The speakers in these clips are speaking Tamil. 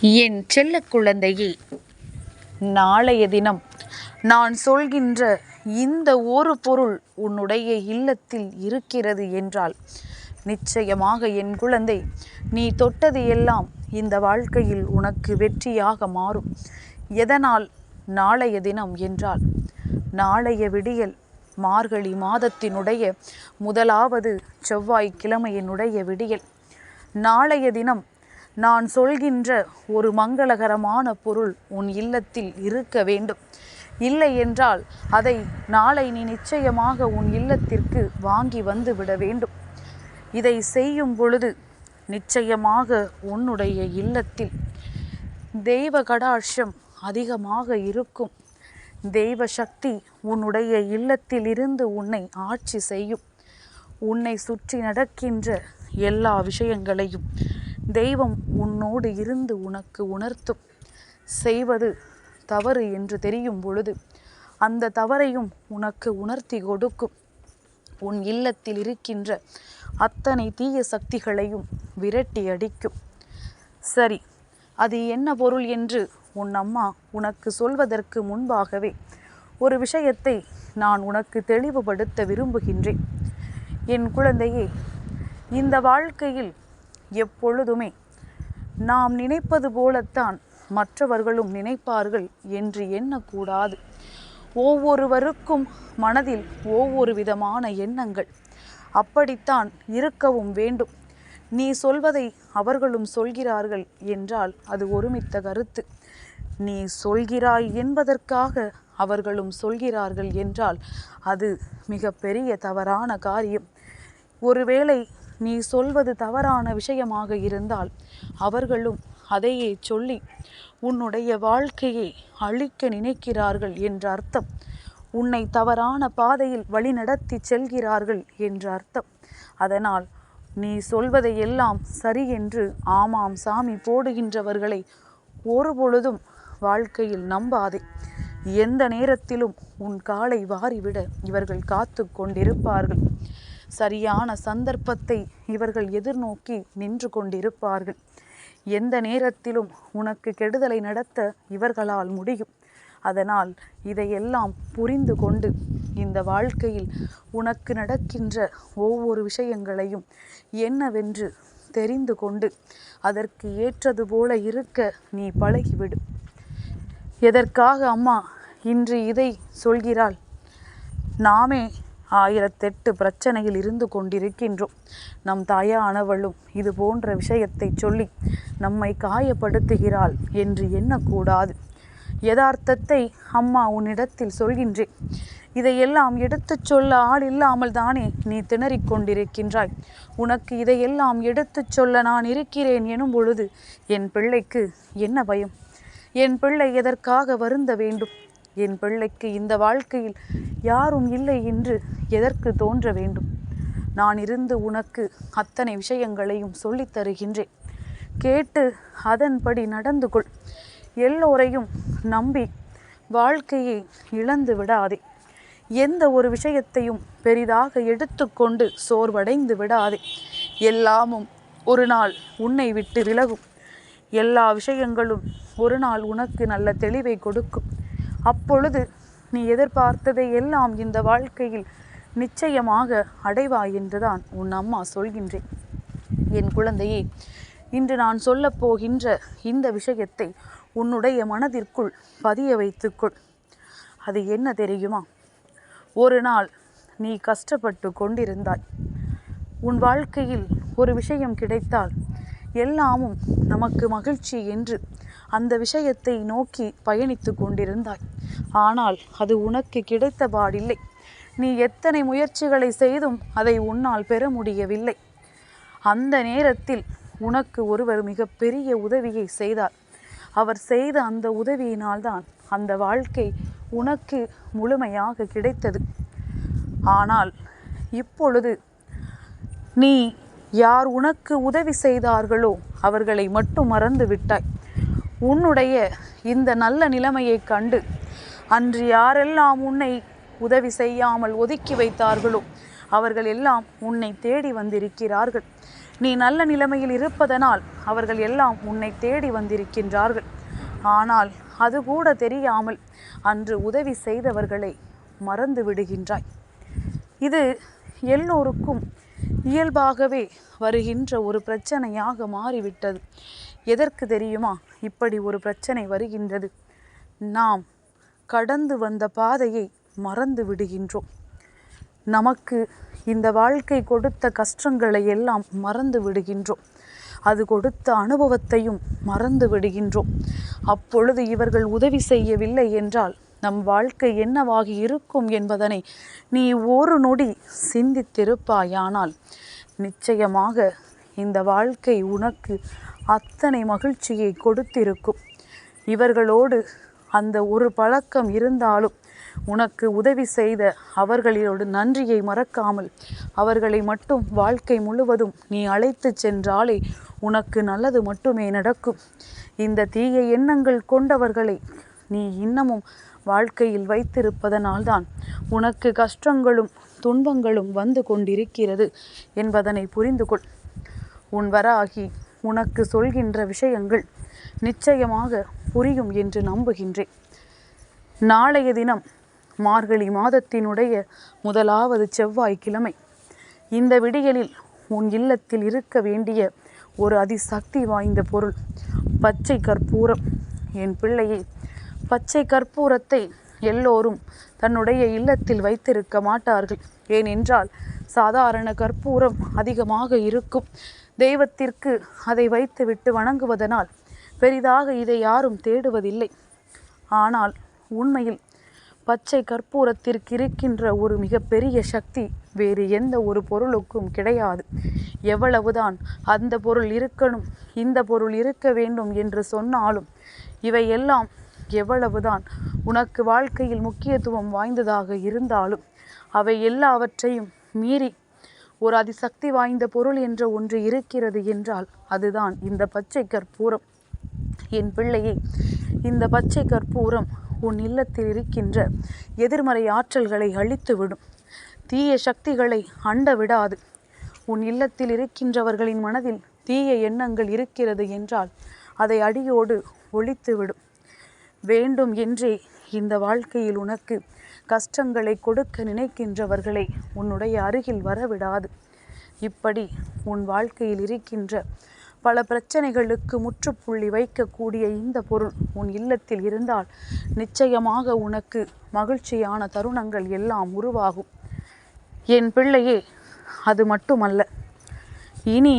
என் செல்ல குழந்தையே நாளைய தினம் நான் சொல்கின்ற இந்த ஒரு பொருள் உன்னுடைய இல்லத்தில் இருக்கிறது என்றால் நிச்சயமாக என் குழந்தை நீ தொட்டது எல்லாம் இந்த வாழ்க்கையில் உனக்கு வெற்றியாக மாறும். எதனால் நாளைய தினம் என்றால் நாளைய விடியல் மார்கழி மாதத்தினுடைய முதலாவது செவ்வாய்க்கிழமையினுடைய விடியல். நாளைய தினம் நான் சொல்கின்ற ஒரு மங்களகரமான பொருள் உன் இல்லத்தில் இருக்க வேண்டும். இல்லை என்றால் அதை நாளை நீ நிச்சயமாக உன் இல்லத்திற்கு வாங்கி வந்து விட வேண்டும். இதை செய்யும் பொழுது நிச்சயமாக உன்னுடைய இல்லத்தில் தெய்வ கடாட்சம் அதிகமாக இருக்கும். தெய்வ சக்தி உன்னுடைய இல்லத்தில் இருந்து உன்னை ஆட்சி செய்யும். உன்னை சுற்றி நடக்கின்ற எல்லா விஷயங்களையும் தெய்வம் உன்னோடு இருந்து உனக்கு உணர்த்தும். செய்வது தவறு என்று தெரியும் பொழுது அந்த தவறையும் உனக்கு உணர்த்தி கொடுக்கும். உன் இல்லத்தில் இருக்கின்ற அத்தனை தீய சக்திகளையும் விரட்டி அடிக்கும். சரி அது என்ன பொருள் என்று உன் அம்மா உனக்கு சொல்வதற்கு முன்பாகவே ஒரு விஷயத்தை நான் உனக்கு தெளிவுபடுத்த விரும்புகின்றேன். என் குழந்தையே இந்த வாழ்க்கையில் எப்பொழுதுமே. நாம் நினைப்பது போலத்தான் மற்றவர்களும் நினைப்பார்கள் என்று எண்ணக்கூடாது. ஒவ்வொருவருக்கும் மனதில் ஒவ்வொரு விதமான எண்ணங்கள். அப்படித்தான் இருக்கவும் வேண்டும். நீ சொல்வதை அவர்களும் சொல்கிறார்கள் என்றால் அது ஒருமித்த கருத்து. நீ சொல்கிறாய் என்பதற்காக அவர்களும் சொல்கிறார்கள் என்றால் அது மிக பெரிய தவறான காரியம். ஒருவேளை நீ சொல்வது தவறான விஷயமாக இருந்தால் அவர்களும் அதையே சொல்லி உன்னுடைய வாழ்க்கையை அழிக்க நினைக்கிறார்கள் என்ற அர்த்தம். உன்னை தவறான பாதையில் வழிநடத்தி செல்கிறார்கள் என்ற அர்த்தம். அதனால் நீ சொல்வதை எல்லாம் சரி என்று ஆமாம் சாமி போடுகின்றவர்களை ஒருபொழுதும் வாழ்க்கையில் நம்பாதே. எந்த நேரத்திலும் உன் காலை வாரிவிட இவர்கள் காத்து கொண்டிருப்பார்கள். சரியான சந்தர்ப்பத்தை இவர்கள் எதிர்நோக்கி நின்று கொண்டிருப்பார்கள். எந்த நேரத்திலும் உனக்கு கெடுதலை நடத்த இவர்களால் முடியும். அதனால் இதையெல்லாம் புரிந்து கொண்டு இந்த வாழ்க்கையில் உனக்கு நடக்கின்ற ஒவ்வொரு விஷயங்களையும் என்னவென்று தெரிந்து கொண்டு அதற்கு ஏற்றது போல இருக்க நீ பழகிவிடு. எதற்காக அம்மா இன்று இதை சொல்கிறாள்? நாமே ஆயிரத்தெட்டு பிரச்சனையில் இருந்து கொண்டிருக்கின்றோம். நம் தாயானவளும் இது போன்ற விஷயத்தை சொல்லி நம்மை காயப்படுத்துகிறாள் என்று எண்ணக்கூடாது. யதார்த்தத்தை அம்மா உன்னிடத்தில் சொல்கின்றேன். இதையெல்லாம் எடுத்துச் சொல்ல ஆள் இல்லாமல் தானே நீ திணறிக் கொண்டிருக்கின்றாய். உனக்கு இதையெல்லாம் எடுத்துச் சொல்ல நான் இருக்கிறேன் எனும் பொழுது என் பிள்ளைக்கு என்ன பயம்? என் பிள்ளை எதற்காக வருந்த வேண்டும்? என் பிள்ளைக்கு இந்த வாழ்க்கையில் யாரும் இல்லை என்று எதற்கு தோன்ற வேண்டும்? நான் இருந்து உனக்கு அத்தனை விஷயங்களையும் சொல்லித் தருகின்றேன். கேட்டு அதன்படி நடந்து கொள். எல்லோரையும் நம்பி வாழ்க்கையை இழந்து விடாதே. எந்த ஒரு விஷயத்தையும் பெரிதாக எடுத்துக்கொண்டு சோர்வடைந்து விடாதே. எல்லாமும் ஒரு நாள் உன்னை விட்டு விலகும். எல்லா விஷயங்களும் ஒரு நாள் உனக்கு நல்ல தெளிவை கொடுக்கும். அப்பொழுது நீ எதிர்பார்த்ததை எல்லாம் இந்த வாழ்க்கையில் நிச்சயமாக அடைவாய் என்றுதான் உன் அம்மா சொல்கின்றேன் என் குழந்தையே இன்று நான் சொல்லப் போகின்ற இந்த விஷயத்தை உன்னுடைய மனதிற்குள் பதிய வைத்துக்கொள். அது என்ன தெரியுமா? ஒரு நாள் நீ கஷ்டப்பட்டு கொண்டிருந்தாய். உன் வாழ்க்கையில் ஒரு விஷயம் கிடைத்தால் எல்லாமும் நமக்கு மகிழ்ச்சி என்று அந்த விஷயத்தை நோக்கி பயணித்து கொண்டிருந்தாய். ஆனால் அது உனக்கு கிடைத்த பாடில்லை நீ எத்தனை முயற்சிகளை செய்தும் அதை உன்னால் பெற முடியவில்லை. அந்த நேரத்தில் உனக்கு ஒருவர் மிகப்பெரிய உதவியை செய்தார். அவர் செய்த அந்த உதவியினால்தான் அந்த வாழ்க்கை உனக்கு முழுமையாக கிடைத்தது. ஆனால் இப்பொழுது நீ யார் உனக்கு உதவி செய்தார்களோ அவர்களை மட்டும் மறந்து விட்டாய். உன்னுடைய இந்த நல்ல நிலைமையைக் கண்டு அன்று யாரெல்லாம் உன்னை உதவி செய்யாமல் ஒதுக்கி வைத்தார்களோ அவர்கள் எல்லாம் உன்னை தேடி வந்திருக்கிறார்கள். நீ நல்ல நிலைமையில் இருப்பதனால் அவர்கள் எல்லாம் உன்னை தேடி வந்திருக்கின்றார்கள். ஆனால் அது கூட தெரியாமல் அன்று உதவி செய்தவர்களை மறந்து விடுகின்றாய். இது எல்லோருக்கும் இயல்பாகவே வருகின்ற ஒரு பிரச்சனையாக மாறிவிட்டது. எதற்கு தெரியுமா? இப்படி ஒரு பிரச்சனை வருகின்றது. நாம் கடந்து வந்த பாதையை மறந்து விடுகின்றோம். நமக்கு இந்த வாழ்க்கை கொடுத்த கஷ்டங்களை எல்லாம் மறந்து விடுகின்றோம். அது கொடுத்த அனுபவத்தையும் மறந்து விடுகின்றோம். அப்பொழுது இவர்கள் உதவி செய்யவில்லை என்றால் நம் வாழ்க்கை என்னவாகி இருக்கும் என்பதனை நீ ஒரு நொடி சிந்தித்திருப்பாயானால் நிச்சயமாக இந்த வாழ்க்கை உனக்கு அத்தனை மகிழ்ச்சியை கொடுத்திருக்கும். இவர்களோடு அந்த ஒரு பழக்கம் இருந்தாலும் உனக்கு உதவி செய்த அவர்களோடு நன்றியை மறக்காமல் அவர்களை மட்டும் வாழ்க்கை முழுவதும் நீ அழைத்து சென்றாலே உனக்கு நல்லது மட்டுமே நடக்கும். இந்த தீய எண்ணங்கள் கொண்டவர்களை நீ இன்னமும் வாழ்க்கையில் வைத்திருப்பதனால்தான் உனக்கு கஷ்டங்களும் துன்பங்களும் வந்து கொண்டிருக்கிறது என்பதனை புரிந்து கொள் உன் வராகி உனக்கு சொல்கின்ற விஷயங்கள் நிச்சயமாக புரியும் என்று நம்புகின்றேன். நாளைய தினம் மார்கழி மாதத்தினுடைய முதலாவது செவ்வாய்க்கிழமை. இந்த விடியலில் உன் இல்லத்தில் இருக்க வேண்டிய ஒரு அதிசக்தி வாய்ந்த பொருள் பச்சை கற்பூரம். என் பிள்ளையே பச்சை கற்பூரத்தை எல்லோரும் தன்னுடைய இல்லத்தில் வைத்திருக்க மாட்டார்கள். ஏனென்றால் சாதாரண கற்பூரம் அதிகமாக இருக்கும். தெய்வத்திற்கு அதை வைத்துவிட்டு வணங்குவதனால் பெரிதாக இதை யாரும் தேடுவதில்லை. ஆனால் உண்மையில் பச்சை கற்பூரத்திற்கு இருக்கின்ற ஒரு மிகப்பெரிய சக்தி வேறு எந்த ஒரு பொருளுக்கும் கிடையாது. எவ்வளவுதான் அந்த பொருள் இருக்கணும் இந்த பொருள் இருக்க வேண்டும் என்று சொன்னாலும் இவையெல்லாம் எவ்வளவுதான் உனக்கு வாழ்க்கையில் முக்கியத்துவம் வாய்ந்ததாக இருந்தாலும் அவை எல்லாவற்றையும் மீறி ஒரு அதிசக்தி வாய்ந்த பொருள் என்ற ஒன்று இருக்கிறது என்றால் அதுதான் இந்த பச்சை கற்பூரம். என் பிள்ளையை இந்த பச்சை கற்பூரம் உன் இல்லத்தில் இருக்கின்ற எதிர்மறை ஆற்றல்களை அழித்துவிடும். தீய சக்திகளை அண்ட விடாது. உன் இல்லத்தில் இருக்கின்றவர்களின் மனதில் தீய எண்ணங்கள் இருக்கிறது என்றால் அதை அடியோடு ஒழித்துவிடும். வேண்டும் என்றே இந்த வாழ்க்கையில் உனக்கு கஷ்டங்களை கொடுக்க நினைக்கின்றவர்களை உன்னுடைய அருகில் வரவிடாது. இப்படி உன் வாழ்க்கையில் இருக்கின்ற பல பிரச்சனைகளுக்கு முற்றுப்புள்ளி வைக்கக்கூடிய இந்த பொருள் உன் இல்லத்தில் இருந்தால் நிச்சயமாக உனக்கு மகிழ்ச்சியான தருணங்கள் எல்லாம் உருவாகும். என் பிள்ளையே அது மட்டுமல்ல இனி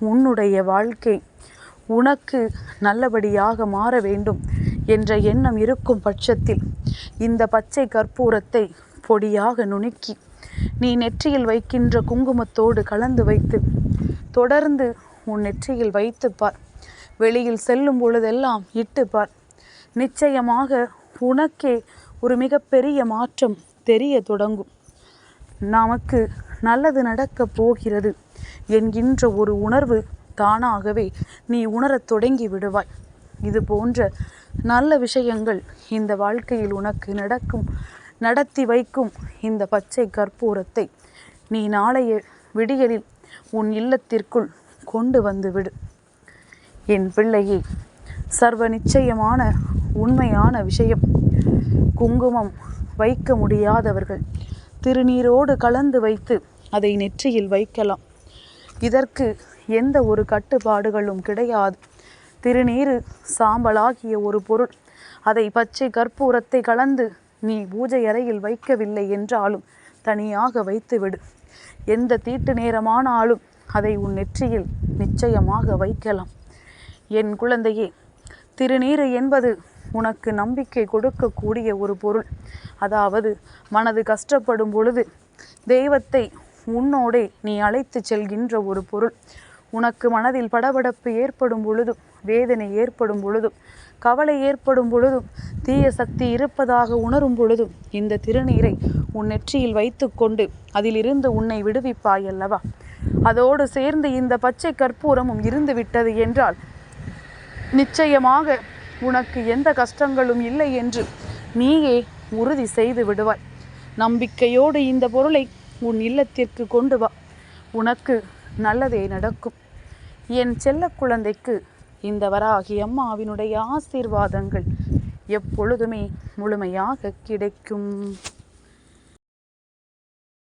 உன்னுடைய வாழ்க்கை உனக்கு நல்லபடியாக மாற வேண்டும் என்ற எண்ணம் இருக்கும் பட்சத்தில் இந்த பச்சை கற்பூரத்தை பொடியாக நுணுக்கி நீ நெற்றியில் வைக்கின்ற குங்குமத்தோடு கலந்து வைத்து தொடர்ந்து உன் நெற்றியில் வைத்துப்பார். வெளியில் செல்லும் பொழுதெல்லாம் இட்டுப்பார். நிச்சயமாக உனக்கே ஒரு மிகப்பெரிய மாற்றம் தெரிய தொடங்கும். நமக்கு நல்லது நடக்கப் போகிறது. என்கின்ற ஒரு உணர்வு தானாகவே நீ உணரத் தொடங்கி விடுவாய். இது போன்ற நல்ல விஷயங்கள் இந்த வாழ்க்கையில் உனக்கு நடக்கும். நடத்தி வைக்கும் இந்த பச்சை கற்பூரத்தை நீ நாளைய விடியலில் உன் இல்லத்திற்குள் கொண்டு வந்து விடு. என் பிள்ளையே சர்வ நிச்சயமான உண்மையான விஷயம். குங்குமம் வைக்க முடியாதவர்கள் திருநீரோடு கலந்து வைத்து அதை நெற்றியில் வைக்கலாம். இதற்கு எந்த ஒரு கட்டுப்பாடுகளும் கிடையாது. திருநீரு சாம்பலாகிய ஒரு பொருள். அதை பச்சை கற்பூரத்தை கலந்து நீ பூஜை அறையில் வைக்கவில்லை என்றாலும் தனியாக வைத்துவிடு எந்த தீட்டு நேரமானாலும் அதை உன் நெற்றியில் நிச்சயமாக வைக்கலாம். என் குழந்தையே திருநீறு என்பது உனக்கு நம்பிக்கை கொடுக்கக்கூடிய ஒரு பொருள். அதாவது மனது கஷ்டப்படும் பொழுது தெய்வத்தை உன்னோடே நீ அழைத்து செல்கின்ற ஒரு பொருள். உனக்கு மனதில் படபடப்பு ஏற்படும் பொழுதும் வேதனை ஏற்படும் பொழுதும் கவலை ஏற்படும் பொழுதும் தீய சக்தி இருப்பதாக உணரும் பொழுதும் இந்த திருநீரை உன் நெற்றியில் வைத்துக்கொண்டு அதிலிருந்து உன்னை விடுவிப்பாய் அல்லவா? அதோடு சேர்ந்து இந்த பச்சை கற்பூரமும் இருந்து விட்டது என்றால் நிச்சயமாக உனக்கு எந்த கஷ்டங்களும் இல்லை என்று நீயே உறுதி செய்து விடுவாய். நம்பிக்கையோடு இந்த பொருளை உன் இல்லத்திற்கு கொண்டு வா. உனக்கு நல்லதே நடக்கும். என் செல்ல குழந்தைக்கு இந்த வராகி அம்மாவினுடைய ஆசீர்வாதங்கள் எப்பொழுதுமே முழுமையாக கிடைக்கும்.